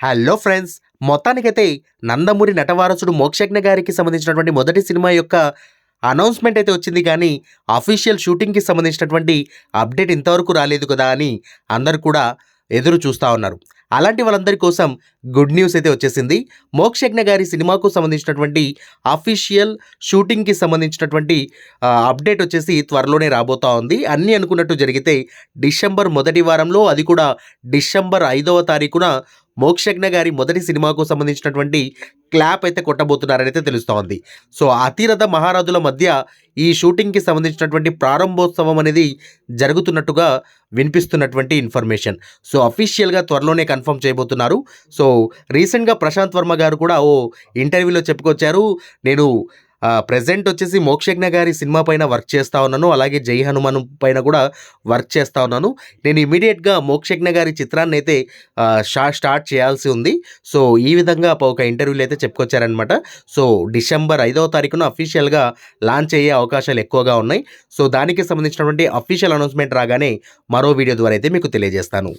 Hello friends మొత్తానికైతే నందమూరి నటవారసుడు మోక్షజ్ఞ గారికి సంబంధించినటువంటి మొదటి సినిమా యొక్క అనౌన్స్మెంట్ అయితే వచ్చింది కానీ అఫీషియల్ షూటింగ్కి సంబంధించినటువంటి అప్డేట్ ఇంతవరకు రాలేదు కదా అని అందరు కూడా ఎదురు చూస్తూ ఉన్నారు. అలాంటి వాళ్ళందరి కోసం గుడ్ న్యూస్ అయితే వచ్చేసింది. మోక్షజ్ఞ గారి సినిమాకు సంబంధించినటువంటి అఫీషియల్ షూటింగ్కి సంబంధించినటువంటి అప్డేట్ వచ్చేసి త్వరలోనే రాబోతా ఉంది. అన్నీ అనుకున్నట్టు జరిగితే డిసెంబర్ మొదటి వారంలో అది కూడా డిసెంబర్ ఐదవ తారీఖున మోక్షజ్ఞ గారి మొదటి సినిమాకు సంబంధించినటువంటి క్లాప్ అయితే కొట్టబోతున్నారని అయితే సో అతిరథ మహారాజుల మధ్య ఈ షూటింగ్కి సంబంధించినటువంటి ప్రారంభోత్సవం అనేది జరుగుతున్నట్టుగా వినిపిస్తున్నటువంటి ఇన్ఫర్మేషన్. సో అఫీషియల్గా త్వరలోనే కన్ఫర్మ్ చేయబోతున్నారు. సో రీసెంట్గా ప్రశాంత్ వర్మ గారు కూడా ఓ ఇంటర్వ్యూలో చెప్పుకొచ్చారు. నేను ప్రజెంట్ వచ్చేసి మోక్షజ్ఞ గారి సినిమా పైన వర్క్ చేస్తూ ఉన్నాను. అలాగే జై హనుమాన్ పైన కూడా వర్క్ చేస్తూ ఉన్నాను. నేను ఇమీడియట్గా మోక్షజ్ఞ గారి చిత్రాన్ని అయితే షా స్టార్ట్ చేయాల్సి ఉంది. సో ఈ విధంగా ఒక ఇంటర్వ్యూలు అయితే చెప్పుకొచ్చారనమాట సో డిసెంబర్ ఐదవ తారీఖున అఫీషియల్గా లాంచ్ అయ్యే అవకాశాలు ఎక్కువగా ఉన్నాయి. సో దానికి సంబంధించినటువంటి అఫీషియల్ అనౌన్స్మెంట్ రాగానే మరో వీడియో ద్వారా అయితే మీకు తెలియజేస్తాను.